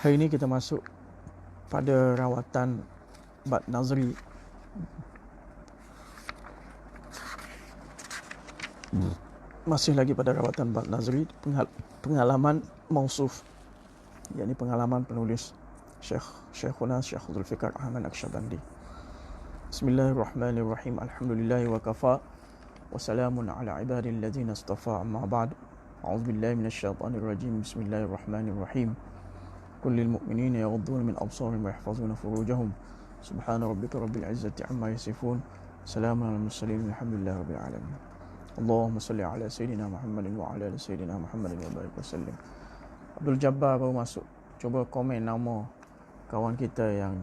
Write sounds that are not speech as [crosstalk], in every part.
hari ini kita masuk pada rawatan Bad Nazri. Masih lagi pada rawatan Bad Nazri, pengalaman mausuf, yakni pengalaman penulis Syekh Syekhuna Syekh Abdul Fikar Ahmad Aksyabandi. Bismillahirrahmanirrahim. Alhamdulillah wa kafa. Wassalamun ala ibadil ladzina istafa amma ba'd. A'udzu billahi minasy syaithanir rajim. Bismillahirrahmanirrahim. Bismillahirrahmanirrahim. كل المؤمنين يغضون من أبصارهم ويحفظون فروجهم سبحان ربك رب العزة عما يصفون سلام على المرسلين الحمد لله رب العالمين اللهم صل على سيدنا محمد وعلى آل سيدنا محمد وبارك وسلم Abdul Jabbar baru masuk Cuba komen nama kawan kita yang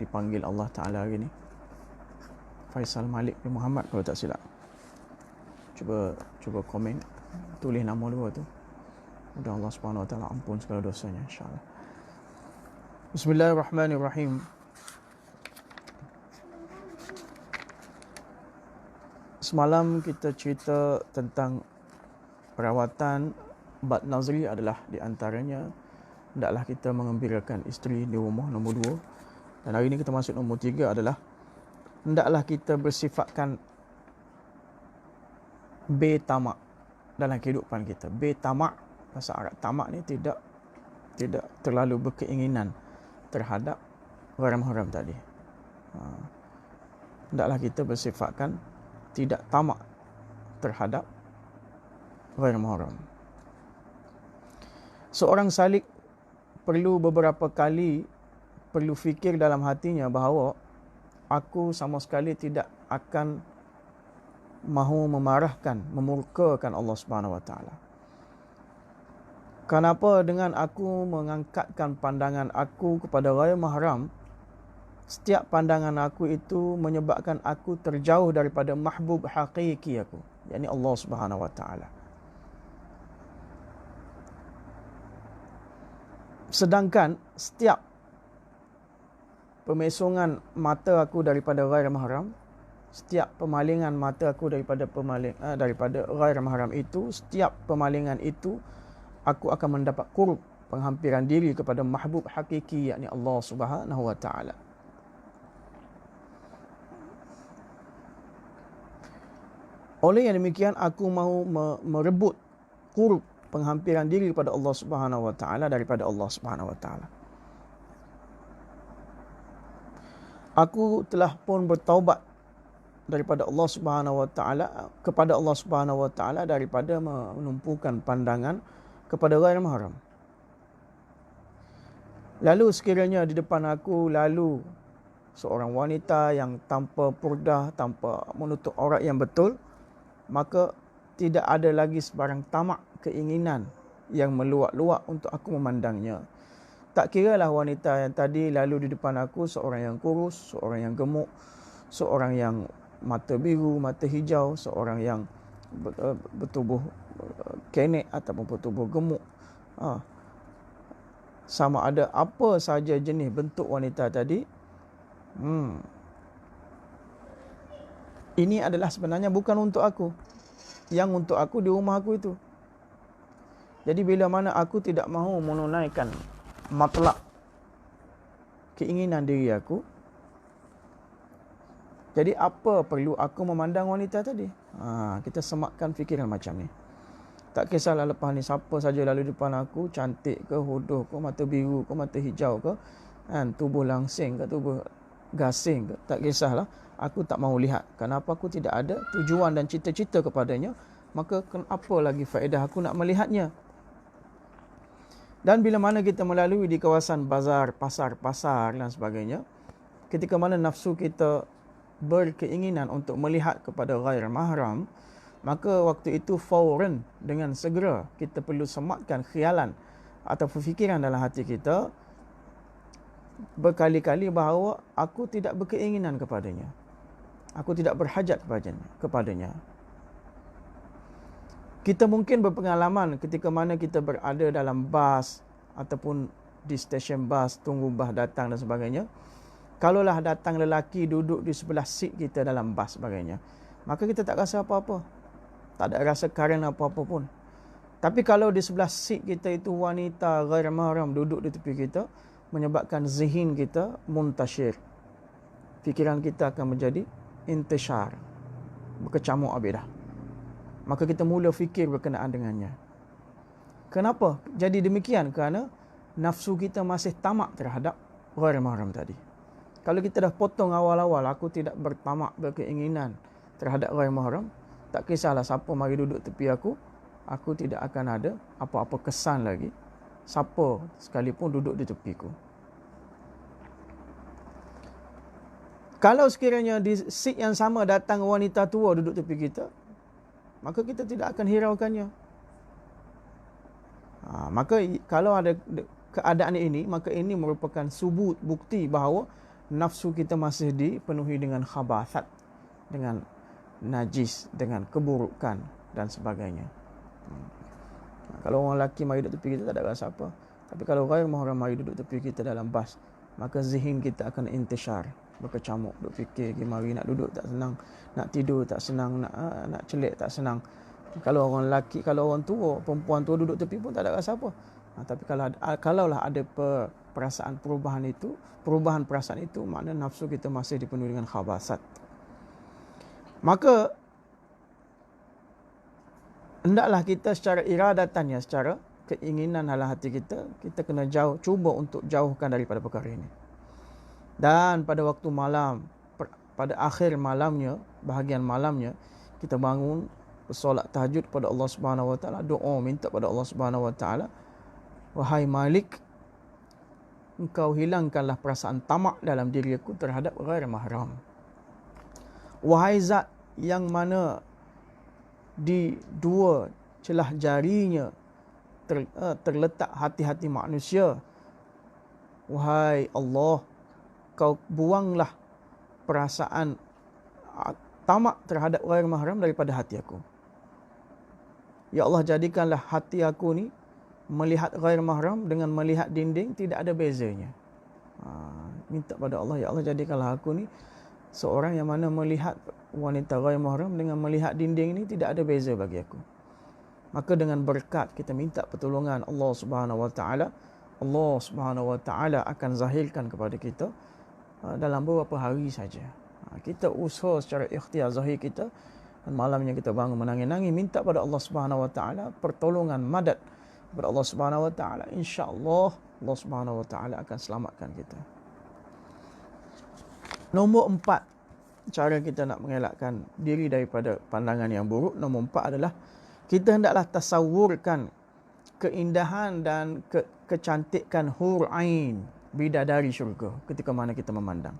dipanggil Allah Ta'ala hari ni Faisal Malik bin Muhammad kalau tak silap Cuba cuba komen tulis nama dua tu mudah Allah Subhanahu Wa Taala ampun segala dosanya insyaallah Bismillahirrahmanirrahim. Semalam kita cerita tentang perawatan Bad Nazri adalah di antaranya hendaklah kita mengembirakan isteri di rumah nombor dua. Dan hari ini kita masuk nombor tiga adalah hendaklah kita bersifatkan betamak dalam kehidupan kita. B tamak bahasa Arab tamak ni tidak tidak terlalu berkeinginan terhadap haram-haram tadi. Ha. Hendaklah kita bersifatkan tidak tamak terhadap haram-haram. Seorang salik perlu beberapa kali perlu fikir dalam hatinya bahawa aku sama sekali tidak akan mahu memarahkan, memurkakan Allah Subhanahu Wa Taala. Kenapa dengan aku mengangkatkan pandangan aku kepada raya mahram, setiap pandangan aku itu menyebabkan aku terjauh daripada mahbub hakiki aku, yakni Allah Subhanahu Wa Taala. Sedangkan setiap pemesongan mata aku daripada raya mahram, setiap pemalingan mata aku daripada pemaling uh, daripada ghair mahram itu setiap pemalingan itu aku akan mendapat qurb penghampiran diri kepada mahbub hakiki yakni Allah Subhanahu wa taala. Oleh yang demikian aku mahu merebut qurb penghampiran diri kepada Allah Subhanahu wa taala daripada Allah Subhanahu wa taala. Aku telah pun bertaubat daripada Allah Subhanahu Wa Taala kepada Allah Subhanahu Wa Taala daripada menumpukan pandangan kepada ghair mahram. Lalu sekiranya di depan aku lalu seorang wanita yang tanpa purdah, tanpa menutup aurat yang betul, maka tidak ada lagi sebarang tamak keinginan yang meluak-luak untuk aku memandangnya. Tak kiralah wanita yang tadi lalu di depan aku seorang yang kurus, seorang yang gemuk, seorang yang mata biru, mata hijau, seorang yang eh, bertubuh kenek ataupun bertubuh gemuk. Ha. Sama ada apa saja jenis bentuk wanita tadi. Hmm. Ini adalah sebenarnya bukan untuk aku. Yang untuk aku di rumah aku itu. Jadi bila mana aku tidak mahu menunaikan matlak keinginan diri aku, jadi apa perlu aku memandang wanita tadi? Ha, kita semakkan fikiran macam ni. Tak kisahlah lepas ni siapa saja lalu depan aku, cantik ke, hodoh ke, mata biru ke, mata hijau ke, kan, tubuh langsing ke, tubuh gasing ke, tak kisahlah. Aku tak mahu lihat. Kenapa aku tidak ada tujuan dan cita-cita kepadanya, maka apa lagi faedah aku nak melihatnya? Dan bila mana kita melalui di kawasan bazar, pasar-pasar dan sebagainya, ketika mana nafsu kita berkeinginan untuk melihat kepada ghair mahram maka waktu itu fauran dengan segera kita perlu sematkan khialan atau fikiran dalam hati kita berkali-kali bahawa aku tidak berkeinginan kepadanya. Aku tidak berhajat kepadanya kepadanya. Kita mungkin berpengalaman ketika mana kita berada dalam bas ataupun di stesen bas tunggu bas datang dan sebagainya. Kalaulah datang lelaki duduk di sebelah seat kita dalam bas sebagainya maka kita tak rasa apa-apa tak ada rasa karen apa-apa pun Tapi kalau di sebelah seat kita itu wanita ghair mahram duduk di tepi kita, menyebabkan zihin kita muntashir. Fikiran kita akan menjadi intishar. Berkecamuk habis dah. Maka kita mula fikir berkenaan dengannya. Kenapa? Jadi demikian kerana nafsu kita masih tamak terhadap ghair mahram tadi. Kalau kita dah potong awal-awal, aku tidak bertamak berkeinginan terhadap ghair mahram, tak kisahlah siapa mari duduk tepi aku, aku tidak akan ada apa-apa kesan lagi siapa sekalipun duduk di tepiku. Kalau sekiranya di seat yang sama datang wanita tua duduk tepi kita, maka kita tidak akan hiraukannya. Ha, maka kalau ada keadaan ini, maka ini merupakan subut bukti bahawa nafsu kita masih dipenuhi dengan khabasat, dengan najis, dengan keburukan dan sebagainya. Kalau orang lelaki mari duduk tepi kita tak ada rasa apa. Tapi kalau orang mahram mari duduk tepi kita dalam bas, maka zihin kita akan intishar, berkecamuk, duk fikir pergi mari nak duduk tak senang, nak tidur tak senang, nak uh, nak celik tak senang. Kalau orang lelaki, kalau orang tua, perempuan tua duduk tepi pun tak ada rasa apa. Ha, tapi kalau uh, kalaulah ada per, perasaan perubahan itu, perubahan perasaan itu makna nafsu kita masih dipenuhi dengan khabasat. Maka hendaklah kita secara iradatannya secara keinginan dalam hati kita kita kena jauh cuba untuk jauhkan daripada perkara ini. Dan pada waktu malam pada akhir malamnya bahagian malamnya kita bangun solat tahajud kepada Allah Subhanahu wa taala doa minta pada Allah Subhanahu wa taala wahai malik engkau hilangkanlah perasaan tamak dalam diri aku terhadap ghair mahram. Wahai zat yang mana di dua celah jarinya ter, uh, terletak hati-hati manusia. Wahai Allah, kau buanglah perasaan tamak terhadap orang mahram daripada hati aku. Ya Allah, jadikanlah hati aku ni melihat ghair mahram dengan melihat dinding tidak ada bezanya. Uh, minta pada Allah, Ya Allah, jadikanlah aku ni seorang yang mana melihat wanita ghair mahram dengan melihat dinding ini tidak ada beza bagi aku. Maka dengan berkat kita minta pertolongan Allah Subhanahu Wa Taala, Allah Subhanahu Wa Taala akan zahirkan kepada kita uh, dalam beberapa hari saja. Uh, kita usaha secara ikhtiar zahir kita dan malamnya kita bangun menangis-nangis minta pada Allah Subhanahu Wa Taala pertolongan madad kepada Allah Subhanahu Wa Taala. Insya-Allah Allah Subhanahu Wa Taala akan selamatkan kita. Nombor empat, cara kita nak mengelakkan diri daripada pandangan yang buruk. Nombor empat adalah kita hendaklah tasawurkan keindahan dan ke- kecantikan hur ain bidadari syurga ketika mana kita memandang.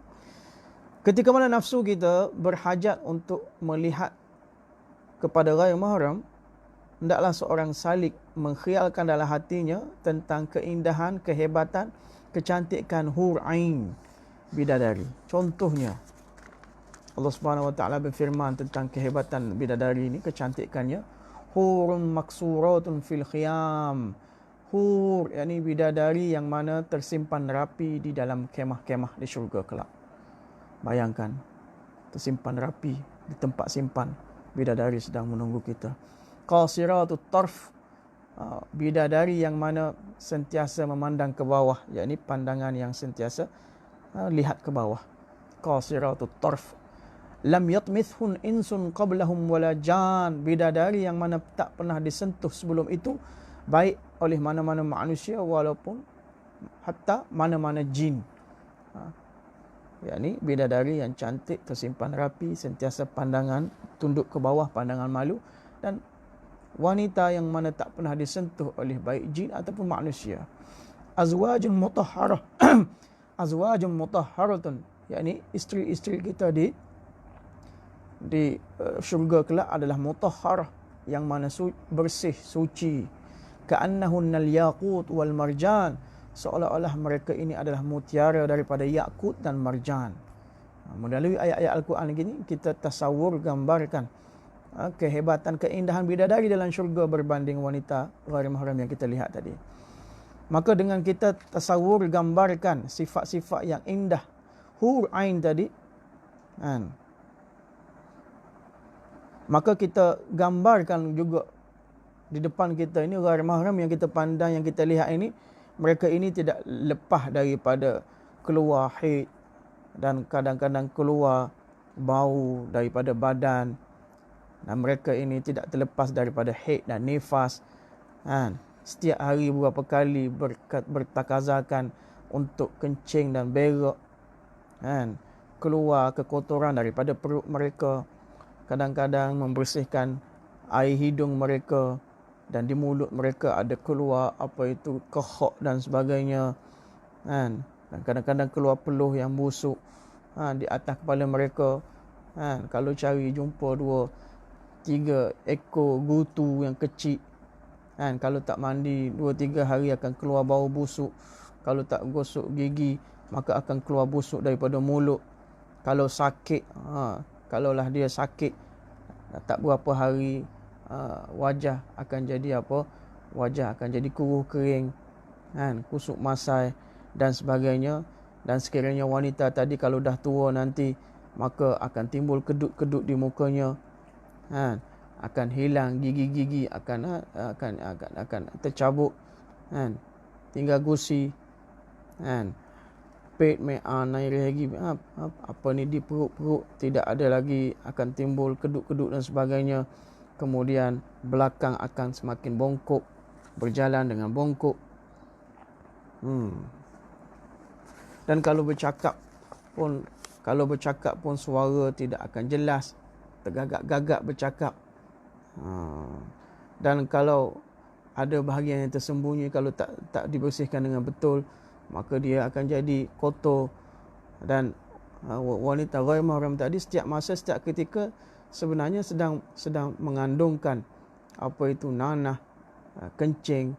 Ketika mana nafsu kita berhajat untuk melihat kepada ghair mahram, hendaklah seorang salik mengkhialkan dalam hatinya tentang keindahan, kehebatan, kecantikan hur ain bidadari. Contohnya Allah Subhanahu Wa Taala berfirman tentang kehebatan bidadari ini, kecantikannya. Hurun maksuratun fil khiyam. Hur, yakni bidadari yang mana tersimpan rapi di dalam kemah-kemah di syurga kelak. Bayangkan, tersimpan rapi di tempat simpan bidadari sedang menunggu kita. Qasiratut tarf, uh, bidadari yang mana sentiasa memandang ke bawah, yakni pandangan yang sentiasa Ha, lihat ke bawah. Qasiratut tarf. Lam yatmithun insun qablahum wala jan. Bidadari yang mana tak pernah disentuh sebelum itu baik oleh mana-mana manusia walaupun hatta mana-mana jin. Ha. yakni bidadari yang cantik tersimpan rapi sentiasa pandangan tunduk ke bawah pandangan malu dan wanita yang mana tak pernah disentuh oleh baik jin ataupun manusia. Azwajun mutahharah [clears throat] azwajum mutahharatun yakni isteri-isteri kita di di uh, syurga kelak adalah mutahharah yang mana su- bersih suci. Ka'annahunnal yaqut wal marjan seolah-olah mereka ini adalah mutiara daripada yakut dan marjan. Ha, melalui ayat-ayat al-Quran ini kita tasawur gambarkan ha, kehebatan keindahan bidadari dalam syurga berbanding wanita ghairi mahram yang kita lihat tadi Maka dengan kita tasawur gambarkan sifat-sifat yang indah hur ain tadi kan? Maka kita gambarkan juga di depan kita ini ghair mahram yang kita pandang yang kita lihat ini mereka ini tidak lepas daripada keluar haid dan kadang-kadang keluar bau daripada badan. Dan mereka ini tidak terlepas daripada haid dan nifas kan setiap hari beberapa kali berkat bertakazakan untuk kencing dan berak kan? Keluar kekotoran daripada perut mereka kadang-kadang membersihkan air hidung mereka dan di mulut mereka ada keluar apa itu kehok dan sebagainya kan? Dan kadang-kadang keluar peluh yang busuk ha, di atas kepala mereka ha, kalau cari jumpa dua tiga ekor gutu yang kecil kan? Kalau tak mandi dua tiga hari akan keluar bau busuk. Kalau tak gosok gigi maka akan keluar busuk daripada mulut. Kalau sakit ha, kalaulah dia sakit tak berapa hari uh, wajah akan jadi apa? Wajah akan jadi kuruh kering kan? Kusuk masai dan sebagainya. Dan sekiranya wanita tadi kalau dah tua nanti maka akan timbul kedut-kedut di mukanya kan akan hilang gigi-gigi akan ha, akan akan akan tercabuk kan? Tinggal gusi kan? Pet me anai lagi apa ni di perut-perut tidak ada lagi akan timbul kedut-kedut dan sebagainya. Kemudian belakang akan semakin bongkok berjalan dengan bongkok. Hmm. dan kalau bercakap pun kalau bercakap pun suara tidak akan jelas. Tergagak-gagak bercakap. Dan kalau ada bahagian yang tersembunyi kalau tak tak dibersihkan dengan betul maka dia akan jadi kotor dan uh, wanita ghair mahram tadi setiap masa setiap ketika sebenarnya sedang sedang mengandungkan apa itu nanah, uh, kencing,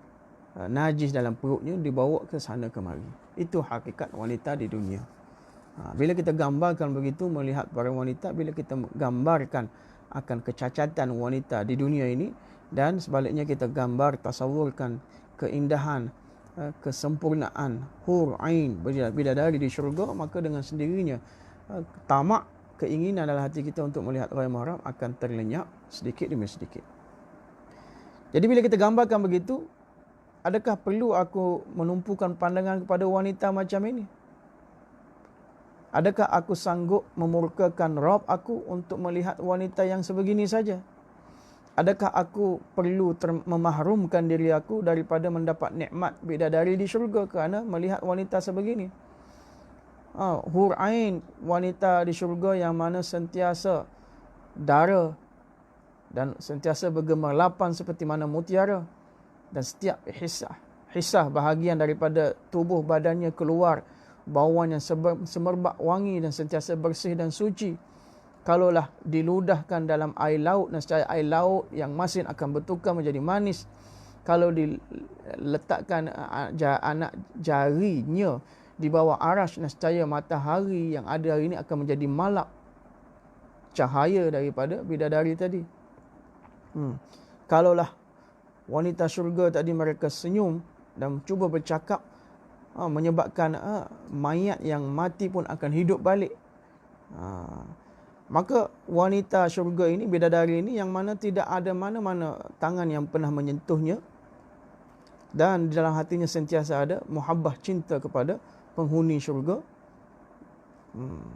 uh, najis dalam perutnya dibawa ke sana kemari. Itu hakikat wanita di dunia. Ha, bila kita gambarkan begitu melihat para wanita, bila kita gambarkan akan kecacatan wanita di dunia ini dan sebaliknya kita gambar tasawurkan keindahan uh, kesempurnaan hur ain bidadari di syurga maka dengan sendirinya tamak keinginan dalam hati kita untuk melihat raya mahram akan terlenyap sedikit demi sedikit. Jadi bila kita gambarkan begitu, adakah perlu aku menumpukan pandangan kepada wanita macam ini? Adakah aku sanggup memurkakan Rob aku untuk melihat wanita yang sebegini saja? Adakah aku perlu memahrumkan diri aku daripada mendapat nikmat bidadari di syurga kerana melihat wanita sebegini? ha, hur ain wanita di syurga yang mana sentiasa dara dan sentiasa bergemerlapan seperti mana mutiara dan setiap hisah hisah bahagian daripada tubuh badannya keluar bauan yang semerbak wangi dan sentiasa bersih dan suci kalaulah diludahkan dalam air laut secara air laut yang masin akan bertukar menjadi manis kalau diletakkan anak jarinya di bawah aras nescaya matahari yang ada hari ini akan menjadi malak cahaya daripada bidadari tadi. Hmm. Kalaulah wanita syurga tadi mereka senyum dan cuba bercakap ha, menyebabkan ha, mayat yang mati pun akan hidup balik. Ha, maka wanita syurga ini, bidadari ini yang mana tidak ada mana-mana tangan yang pernah menyentuhnya dan di dalam hatinya sentiasa ada muhabbah cinta kepada penghuni syurga. Hmm.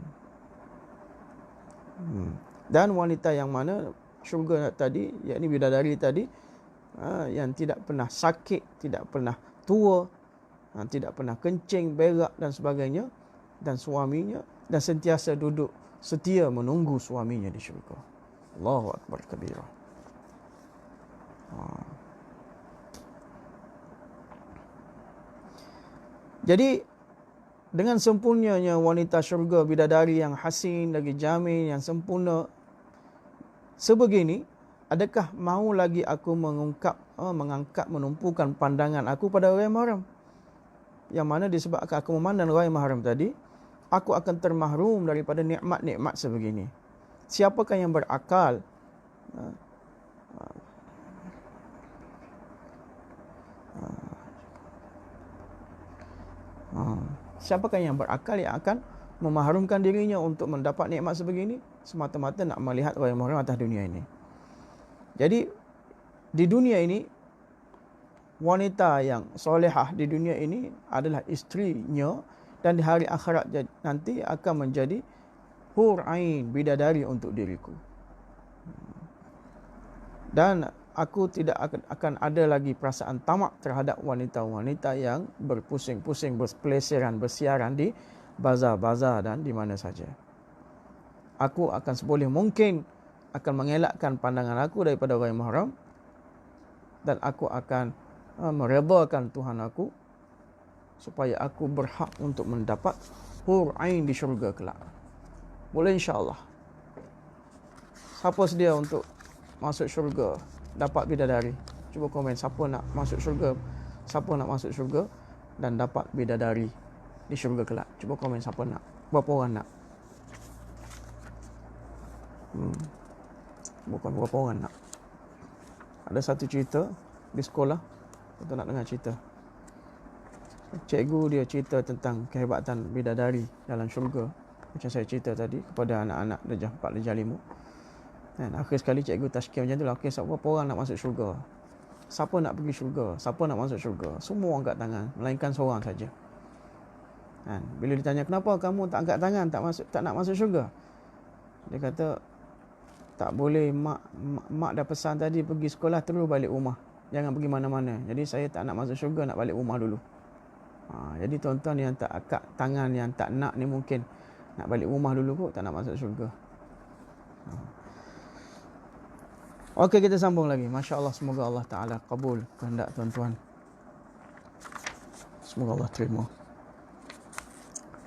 Hmm. Dan wanita yang mana syurga tadi, yakni bidadari tadi, ha, yang tidak pernah sakit, tidak pernah tua, ha, tidak pernah kencing, berak dan sebagainya, dan suaminya, dan sentiasa duduk setia menunggu suaminya di syurga. Allahu Akbar kabirah. Ha. Jadi dengan sempurnanya wanita syurga bidadari yang hasin lagi jamin yang sempurna sebegini adakah mau lagi aku mengungkap uh, mengangkat menumpukan pandangan aku pada orang mahram yang mana disebabkan aku memandang orang mahram tadi aku akan termahrum daripada nikmat-nikmat sebegini. Siapakah yang berakal? Uh, uh, uh siapakah yang berakal yang akan memahrumkan dirinya untuk mendapat nikmat sebegini? Semata-mata nak melihat yang mahrum atas dunia ini. Jadi di dunia ini wanita yang solehah di dunia ini adalah istrinya dan di hari akhirat nanti akan menjadi hur ain bidadari untuk diriku. Dan aku tidak akan, ada lagi perasaan tamak terhadap wanita-wanita yang berpusing-pusing, berpeleseran, bersiaran di bazar-bazar dan di mana saja. Aku akan seboleh mungkin akan mengelakkan pandangan aku daripada orang mahram dan aku akan meredakan Tuhan aku supaya aku berhak untuk mendapat hur ain di syurga kelak. Boleh insya-Allah. Siapa sedia untuk masuk syurga dapat bidadari? Cuba komen siapa nak masuk syurga? Siapa nak masuk syurga dan dapat bidadari di syurga kelak? Cuba komen siapa nak. Berapa orang nak? Hmm. Bukan berapa orang nak. Ada satu cerita di sekolah. Kita nak dengar cerita. Cikgu dia cerita tentang kehebatan bidadari dalam syurga. Macam saya cerita tadi kepada anak-anak darjah 4, darjah 5. Dan akhir sekali cikgu tashkil macam tu lah. Okay, siapa orang nak masuk syurga? Siapa nak pergi syurga? Siapa nak masuk syurga? Semua angkat tangan. Melainkan seorang saja. Dan bila ditanya kenapa kamu tak angkat tangan tak masuk tak nak masuk syurga? Dia kata tak boleh mak, mak mak dah pesan tadi pergi sekolah terus balik rumah. Jangan pergi mana-mana. Jadi saya tak nak masuk syurga nak balik rumah dulu. Ha, jadi tuan-tuan yang tak angkat tangan yang tak nak ni mungkin nak balik rumah dulu kot tak nak masuk syurga. Ha. Okey kita sambung lagi. Masya Allah semoga Allah Taala kabul kehendak tuan-tuan. Semoga Allah terima.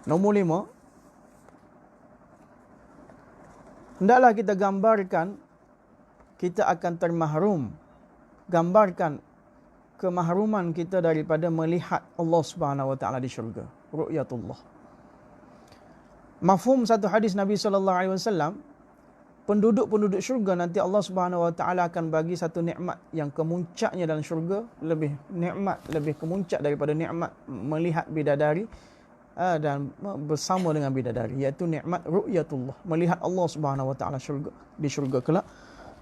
Nombor lima. Hendaklah kita gambarkan kita akan termahrum. Gambarkan kemahruman kita daripada melihat Allah Subhanahu Wa Taala di syurga. Ru'yatullah. Mafhum satu hadis Nabi sallallahu alaihi wasallam penduduk-penduduk syurga nanti Allah Subhanahu Wa Taala akan bagi satu nikmat yang kemuncaknya dalam syurga lebih nikmat lebih kemuncak daripada nikmat melihat bidadari uh, dan bersama dengan bidadari iaitu nikmat ru'yatullah melihat Allah Subhanahu Wa Taala syurga di syurga kelak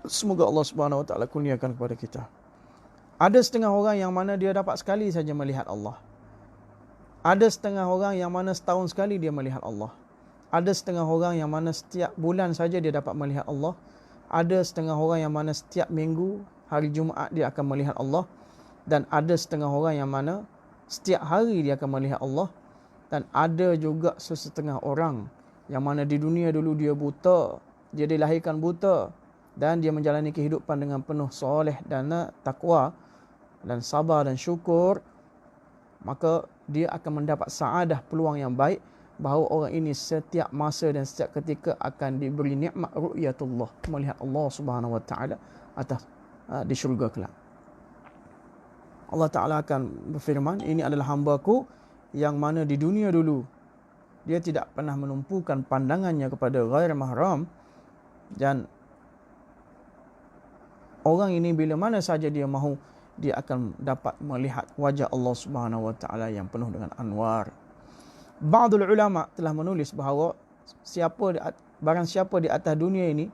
semoga Allah Subhanahu Wa Taala kurniakan kepada kita ada setengah orang yang mana dia dapat sekali saja melihat Allah. Ada setengah orang yang mana setahun sekali dia melihat Allah. Ada setengah orang yang mana setiap bulan saja dia dapat melihat Allah. Ada setengah orang yang mana setiap minggu, hari Jumaat dia akan melihat Allah. Dan ada setengah orang yang mana setiap hari dia akan melihat Allah. Dan ada juga sesetengah orang yang mana di dunia dulu dia buta. Dia dilahirkan buta. Dan dia menjalani kehidupan dengan penuh soleh dan takwa dan sabar dan syukur maka dia akan mendapat saadah peluang yang baik bahawa orang ini setiap masa dan setiap ketika akan diberi nikmat ru'yatullah melihat Allah Subhanahu wa taala atas uh, di syurga kelak. Allah Taala akan berfirman, ini adalah hamba-Ku yang mana di dunia dulu dia tidak pernah menumpukan pandangannya kepada ghair mahram dan orang ini bila mana saja dia mahu dia akan dapat melihat wajah Allah Subhanahu wa taala yang penuh dengan anwar. Ba'dul ulama telah menulis bahawa siapa barang siapa di atas dunia ini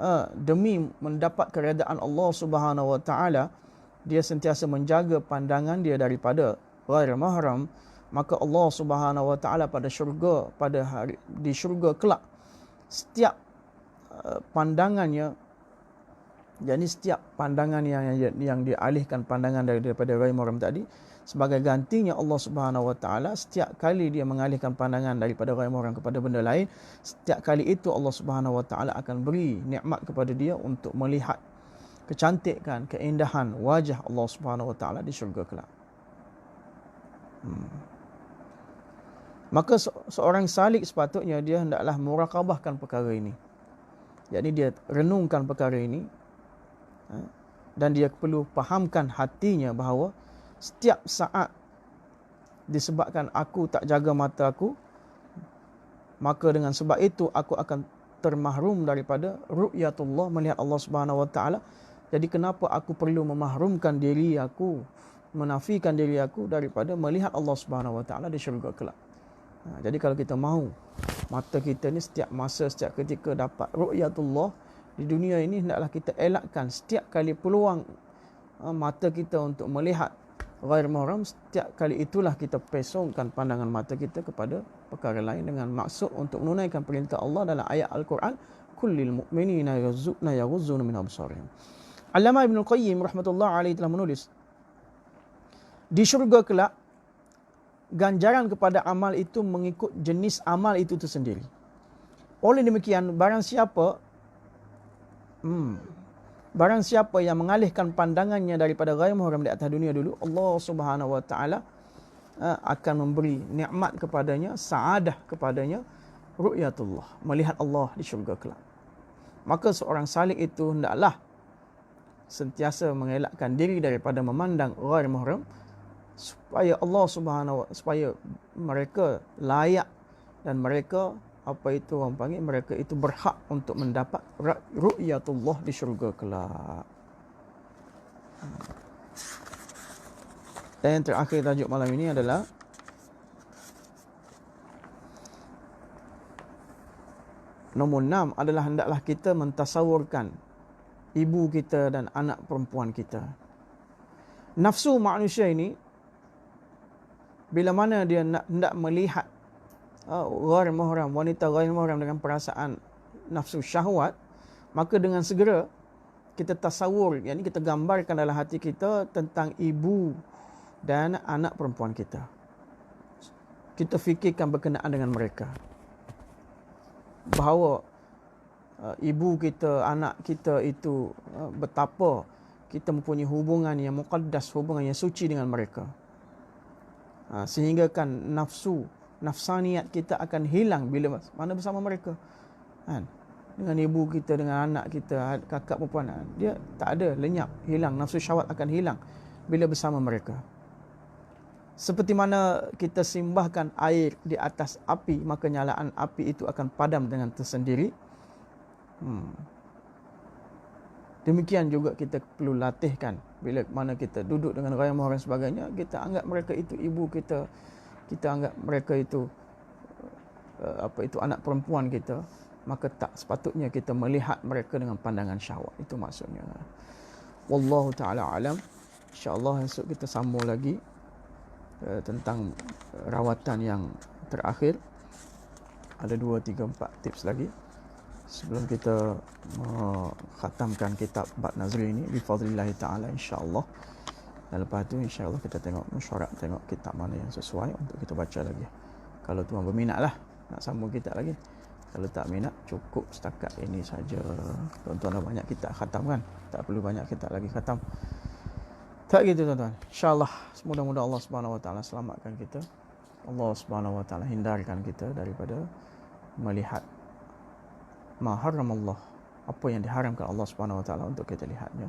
uh, demi mendapat keredaan Allah Subhanahu wa taala dia sentiasa menjaga pandangan dia daripada ghair mahram maka Allah Subhanahu wa taala pada syurga pada hari di syurga kelak setiap uh, pandangannya jadi setiap pandangan yang yang, yang dialihkan pandangan daripada Rai Muhammad tadi sebagai gantinya Allah Subhanahu Wa Taala setiap kali dia mengalihkan pandangan daripada Rai Muhammad kepada benda lain setiap kali itu Allah Subhanahu Wa Taala akan beri nikmat kepada dia untuk melihat kecantikan keindahan wajah Allah Subhanahu Wa Taala di syurga kelak. Hmm. Maka seorang salik sepatutnya dia hendaklah murakabahkan perkara ini. Jadi dia renungkan perkara ini? Dan dia perlu fahamkan hatinya bahawa setiap saat disebabkan aku tak jaga mata aku maka dengan sebab itu aku akan termahrum daripada ru'yatullah melihat Allah Subhanahu wa taala. Jadi kenapa aku perlu memahrumkan diri aku menafikan diri aku daripada melihat Allah Subhanahu wa taala di syurga kelak? Ha, jadi kalau kita mahu mata kita ni setiap masa setiap ketika dapat ru'yatullah di dunia ini hendaklah kita elakkan setiap kali peluang uh, mata kita untuk melihat ghair mahram setiap kali itulah kita pesongkan pandangan mata kita kepada perkara lain dengan maksud untuk menunaikan perintah Allah dalam ayat Al-Quran kullil mu'minina yaghuzuna yaghuzuna min absarihim Allama Ibn Qayyim rahmatullah alaihi telah menulis di syurga kelak ganjaran kepada amal itu mengikut jenis amal itu tersendiri. Oleh demikian barang siapa hmm, barang siapa yang mengalihkan pandangannya daripada ghaib muhram di atas dunia dulu Allah Subhanahu wa taala uh, akan memberi nikmat kepadanya, saadah kepadanya ru'yatullah, melihat Allah di syurga kelak. Maka seorang salik itu hendaklah sentiasa mengelakkan diri daripada memandang ghair mahram supaya Allah Subhanahu supaya mereka layak dan mereka apa itu orang panggil mereka itu berhak untuk mendapat ru'yatullah di syurga kelak. Dan yang terakhir tajuk malam ini adalah Nombor enam adalah hendaklah kita mentasawurkan ibu kita dan anak perempuan kita. Nafsu manusia ini bila mana dia nak hendak melihat ghair mahram wanita ghair mahram dengan perasaan nafsu syahwat maka dengan segera kita tasawur yakni kita gambarkan dalam hati kita tentang ibu dan anak perempuan kita kita fikirkan berkenaan dengan mereka bahawa uh, ibu kita, anak kita itu uh, betapa kita mempunyai hubungan yang muqaddas, hubungan yang suci dengan mereka. Uh, sehingga kan nafsu, nafsaniat kita akan hilang bila mana bersama mereka. Kan? Dengan ibu kita, dengan anak kita, kakak perempuan, dia tak ada lenyap, hilang. Nafsu syawat akan hilang bila bersama mereka. Seperti mana kita simbahkan air di atas api, maka nyalaan api itu akan padam dengan tersendiri. Hmm. Demikian juga kita perlu latihkan bila mana kita duduk dengan dan sebagainya, kita anggap mereka itu ibu kita, kita anggap mereka itu uh, apa itu anak perempuan kita, maka tak sepatutnya kita melihat mereka dengan pandangan syahwat. Itu maksudnya. Wallahu taala alam. Insya-Allah esok kita sambung lagi uh, tentang rawatan yang terakhir. Ada 2 3 4 tips lagi sebelum kita khatamkan kitab Bab Nazri ini bifadlillah taala insyaallah dan lepas tu insyaallah kita tengok mesyuarat tengok kitab mana yang sesuai untuk kita baca lagi. Kalau tuan berminat lah nak sambung kitab lagi. Kalau tak minat cukup setakat ini saja. Tuan-tuan dah banyak kita khatam kan? Tak perlu banyak kita lagi khatam. Tak gitu tuan-tuan. Insyaallah semoga-moga Allah Subhanahu wa taala selamatkan kita. Allah Subhanahu wa taala hindarkan kita daripada melihat ma Allah apa yang diharamkan Allah Subhanahu wa taala untuk kita lihatnya